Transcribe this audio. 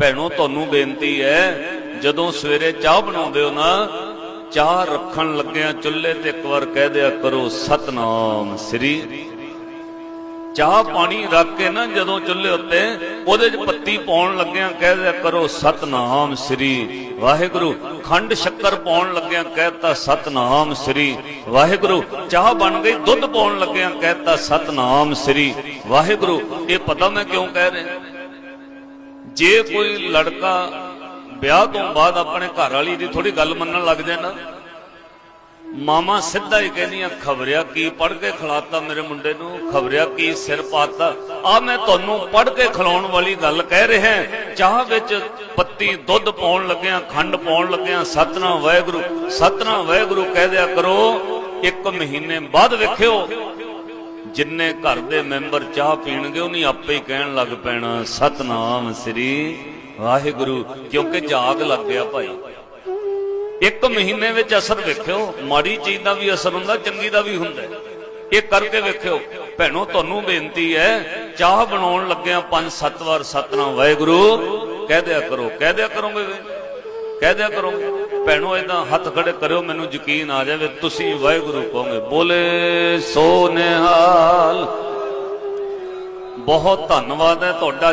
ਭੈਣੋ, ਤੁਹਾਨੂੰ ਬੇਨਤੀ ਹੈ, ਜਦੋਂ ਸਵੇਰੇ ਚਾਹ ਬਣਾਉਂਦੇ ਹੋ ਨਾ, ਚਾਹ ਰੱਖਣ ਲੱਗਿਆਂ ਚੁੱਲ੍ਹੇ ਤੇ ਇੱਕ ਵਾਰ ਕਹਿ ਦਿਆ ਕਰੋ, ਸਤਨਾਮ ਸ੍ਰੀ ਚਾਹ ਪਾਣੀ ਰੱਖ ਕੇ ਨਾ ਜਦੋਂ ਚੁੱਲ੍ਹੇ ਉੱਤੇ, ਉਹਦੇ 'ਚ ਪੱਤੀ ਪਾਉਣ ਲੱਗਿਆਂ ਕਹਿ ਦਿਆ ਕਰੋ, ਸਤਨਾਮ ਸ੍ਰੀ ਵਾਹਿਗੁਰੂ। ਖੰਡ ਸ਼ੱਕਰ ਪਾਉਣ ਲੱਗਿਆਂ ਕਹਿਤਾ, ਸਤਨਾਮ ਸ੍ਰੀ ਵਾਹਿਗੁਰੂ। ਚਾਹ ਬਣ ਗਈ, ਦੁੱਧ ਪਾਉਣ ਲੱਗਿਆਂ ਕਹਿਤਾ, ਸਤਨਾਮ ਸ੍ਰੀ ਵਾਹਿਗੁਰੂ। ਇਹ ਪਤਾ ਮੈਂ ਕਿਉਂ ਕਹਿ ਰਿਹਾ? ਜੇ ਕੋਈ ਲੜਕਾ ਵਿਆਹ ਤੋਂ ਬਾਅਦ ਆਪਣੇ ਘਰ ਵਾਲੀ ਦੀ ਥੋੜੀ ਗੱਲ ਮੰਨਣ ਲੱਗ ਜਾਏ ਨਾ ਮਾਮਾ ਸਿੱਧਾ ਹੀ ਕਹਿੰਦੀਆਂ, ਖਬਰਿਆ ਕੀ ਪੜ ਕੇ ਖਿਲਾਤਾ ਮੇਰੇ ਮੁੰਡੇ ਨੂੰ? ਖਬਰਿਆ ਕੀ ਸਿਰ ਪਾਤਾ? ਆ ਮੈਂ ਤੁਹਾਨੂੰ ਪੜ ਕੇ ਖਿਲਾਉਣ ਵਾਲੀ ਗੱਲ ਕਹਿ ਰਿਹਾ ਚਾਹ ਵਿੱਚ ਪੱਤੀ ਦੁੱਧ ਪਾਉਣ ਲੱਗਿਆਂ, ਖੰਡ ਪਾਉਣ ਲੱਗਿਆਂ ਸਤਨਾ ਵਾਹਿਗੁਰੂ ਸਤਨਾ ਵਾਹਿਗੁਰੂ ਕਹਿ ਦਿਆ ਕਰੋ, ਇੱਕ ਮਹੀਨੇ ਬਾਅਦ ਵੇਖਿਓ ਜਿੰਨੇ ਘਰ ਦੇ ਮੈਂਬਰ ਚਾਹ ਪੀਣਗੇ, ਉਹਨੀ ਆਪੇ ਹੀ ਕਹਿਣ ਲੱਗ ਪੈਣਾ, ਸਤਨਾਮ ਸ੍ਰੀ ਵਾਹਿਗੁਰੂ, ਕਿਉਂਕਿ ਜਾਗ ਲੱਗ ਗਿਆ ਭਾਈ। ਇੱਕ ਮਹੀਨੇ ਵਿੱਚ ਅਸਰ ਵੇਖਿਓ, ਮਾੜੀ ਚੀਜ਼ ਦਾ ਵੀ ਅਸਰ ਹੁੰਦਾ, ਚੰਗੀ ਦਾ ਵੀ ਹੁੰਦਾ। ਇਹ ਕਰਕੇ ਵੇਖਿਓ, ਭੈਣੋ, ਤੁਹਾਨੂੰ ਬੇਨਤੀ ਹੈ, ਚਾਹ ਬਣਾਉਣ ਲੱਗਿਆਂ ਪੰਜ ਸੱਤ ਵਾਰ ਸਤਨਾਮ, ਵਾਹਿਗੁਰੂ, ਕਹਿ ਦਿਆ ਕਰੋ, ਕਹਿ ਦਿਆ ਕਰੋਗੇ। ਕਹਿ ਦਿਆ ਕਰੋ, ਭੈਣੋ ਇਦਾਂ ਹੱਥ ਖੜੇ ਕਰਿਓ, ਮੈਨੂੰ ਯਕੀਨ ਆ ਜਾਵੇ, ਤੁਸੀਂ ਵਾਹਿਗੁਰੂ ਕਹੋਗੇ। ਬੋਲੇ, ਸੋ ਨਿਹਾਲ, ਬਹੁਤ ਧੰਨਵਾਦ ਹੈ ਤੁਹਾਡਾ